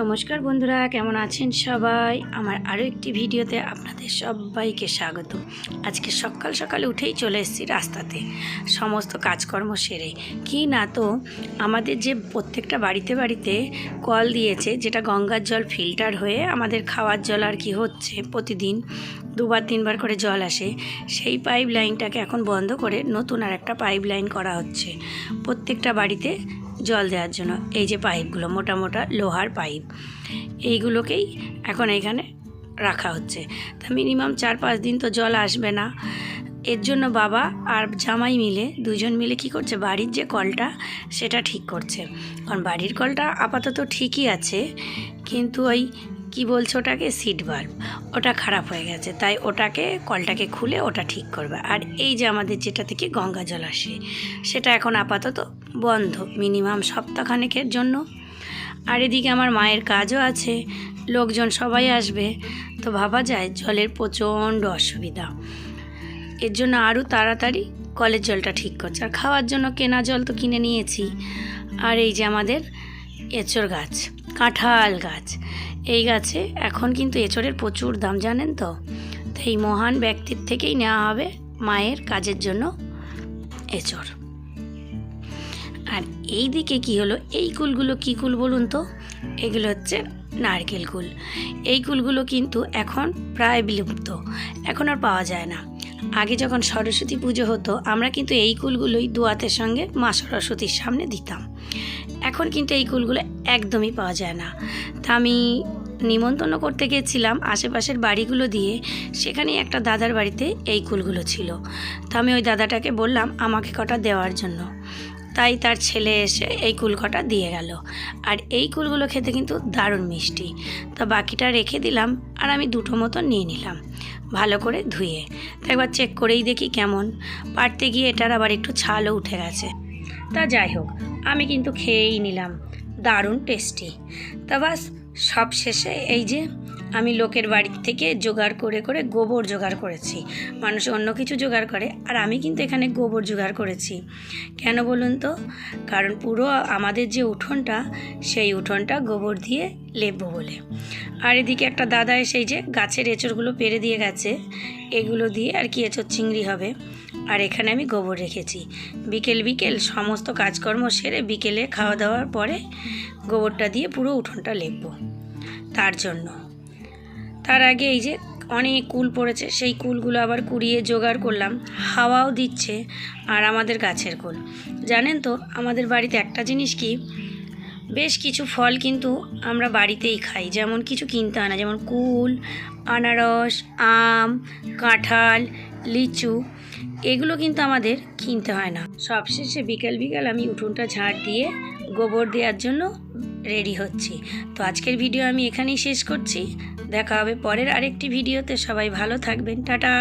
নমস্কার বন্ধুরা, কেমন আছেন সবাই? আমার আরও একটি ভিডিওতে আপনাদের সবাইকে স্বাগত। আজকে সকাল সকালে উঠেই চলে এসেছি রাস্তাতে। সমস্ত কাজকর্ম সেরে। কি না তো, আমাদের যে প্রত্যেকটা বাড়িতে বাড়িতে কল দিয়েছে, যেটা গঙ্গার জল ফিল্টার হয়ে আমাদের খাওয়ার জল আর কি হচ্ছে প্রতিদিন, দুবার তিনবার করে জল আসে, সেই পাইপ লাইনটাকে এখন বন্ধ করে নতুন আর একটা পাইপ লাইন করা হচ্ছে। প্রত্যেকটা বাড়িতে জল দেওয়ার জন্য। এই যে পাইপগুলো, মোটা মোটা লোহার পাইপ। এইগুলোকেই এখন এখানে রাখা হচ্ছে। তা মিনিমাম চার পাঁচ দিন তো জল আসবে না। এর জন্য বাবা আর জামাই মিলে, দুজন মিলে কি করছে? বাড়ির যে কলটা, সেটা ঠিক করছে। কারণ বাড়ির কলটা আপাতত ঠিকই আছে, কিন্তু ওই কি বলছে ওটাকে? সিট বাল্ব ওটা খারাপ হয়ে গেছে, তাই ওটাকে, কলটাকে খুলে ওটা ঠিক করবে। আর এই যে আমাদের যেটা থেকে গঙ্গা জল আসে, সেটা এখন আপাতত বন্ধ মিনিমাম সপ্তাহখানেকের জন্য। আর এদিকে আমার মায়ের কাজও আছে, লোকজন সবাই আসবে। তো ভাবা যায়, জলের প্রচণ্ড অসুবিধা। এর জন্য আরও তাড়াতাড়ি কলের জলটা ঠিক করছে। আর খাওয়ার জন্য কেনা জল তো কিনে নিয়েছি। আর এই যে আমাদের এঁচড় গাছ, কাঁঠাল গাছ এই গাছে এখন কিন্তু এঁচড়ের প্রচুর দাম, জানেন তো? তো এই মহান ব্যক্তির থেকেই নেওয়া হবে মায়ের কাজের জন্য এঁচড়। আর এই দিকে কি হলো? এই কুলগুলো কি কুল বলুন তো? এগুলো হচ্ছে নারকেল কুল। এই কুলগুলো কিন্তু এখন প্রায় বিলুপ্ত, এখন আর পাওয়া যায় না। আগে যখন সরস্বতী পুজো হতো, আমরা কিন্তু এই কুলগুলোই দুয়াতের সঙ্গে মা সরস্বতীর সামনে দিতাম। এখন কিন্তু এই কুলগুলো একদমই পাওয়া যায় না। তা আমি নিমন্ত্রণ করতে গেছিলাম আশেপাশের বাড়িগুলো দিয়ে। সেখানে একটা দাদার বাড়িতে এই কুলগুলো ছিল। তা আমি ওই দাদাটাকে বললাম, আমাকে কটা দেওয়ার জন্য। তাই তার ছেলে এসে এই কুল কটা দিয়ে গেল। আর এই কুলগুলো খেতে কিন্তু দারুণ মিষ্টি। তা বাকিটা রেখে দিলাম আর আমি দুটো মতো নিয়ে নিলাম, ভালো করে ধুয়ে। তা একবার চেক করেই দেখি কেমন। পারতে গিয়ে এটার আবার একটু ছালও উঠে গেছে। তা যাই হোক আমি কিন্তু খেয়েই নিলাম। দারুণ টেস্টি তা বাস, সব শেষে এই যে আমি লোকের বাড়ি থেকে জোগাড় করে করে গোবর জোগাড় করেছি। মানুষ অন্য কিছু জোগাড় করে, আর আমি কিন্তু এখানে গোবর জোগাড় করেছি। কেন বলুন তো? কারণ পুরো আমাদের যে উঠোনটা, সেই উঠোনটা গোবর দিয়ে লেপবো বলে। আর এদিকে একটা দাদা এসে এই যে গাছের এঁচড়গুলো পেরে দিয়ে গেছে। এগুলো দিয়ে আর কি এঁচড় চিংড়ি হবে। আর এখানে আমি গোবর রেখেছি। বিকেল বিকেল সমস্ত কাজকর্ম সেরে বিকেলে খাওয়া দাওয়ার পরে গোবরটা দিয়ে পুরো উঠোনটা লেপবো। তার জন্য। তার আগে এই যে অনেক কুল পড়েছে, সেই কুলগুলো আবার কুড়িয়ে জোগাড় করলাম। হাওয়াও দিচ্ছে আর আমাদের গাছের কুল। জানেন তো, আমাদের বাড়িতে একটা জিনিস কি, বেশ কিছু ফল কিন্তু আমরা বাড়িতেই খাই। যেমন কিছু কিনতে হয় না যেমন কুল, আনারস, আম, কাঁঠাল লিচু, এগুলো কিন্তু আমাদের কিনতে হয় না। সবশেষে বিকেল বিকেল আমি উঠোনটা ঝাড় দিয়ে গোবর দেওয়ার জন্য রেডি হচ্ছি। তো আজকের ভিডিও আমি এখানেই শেষ করছি। দেখা হবে পরের আরেকটি ভিডিওতে। সবাই ভালো থাকবেন। টাটা!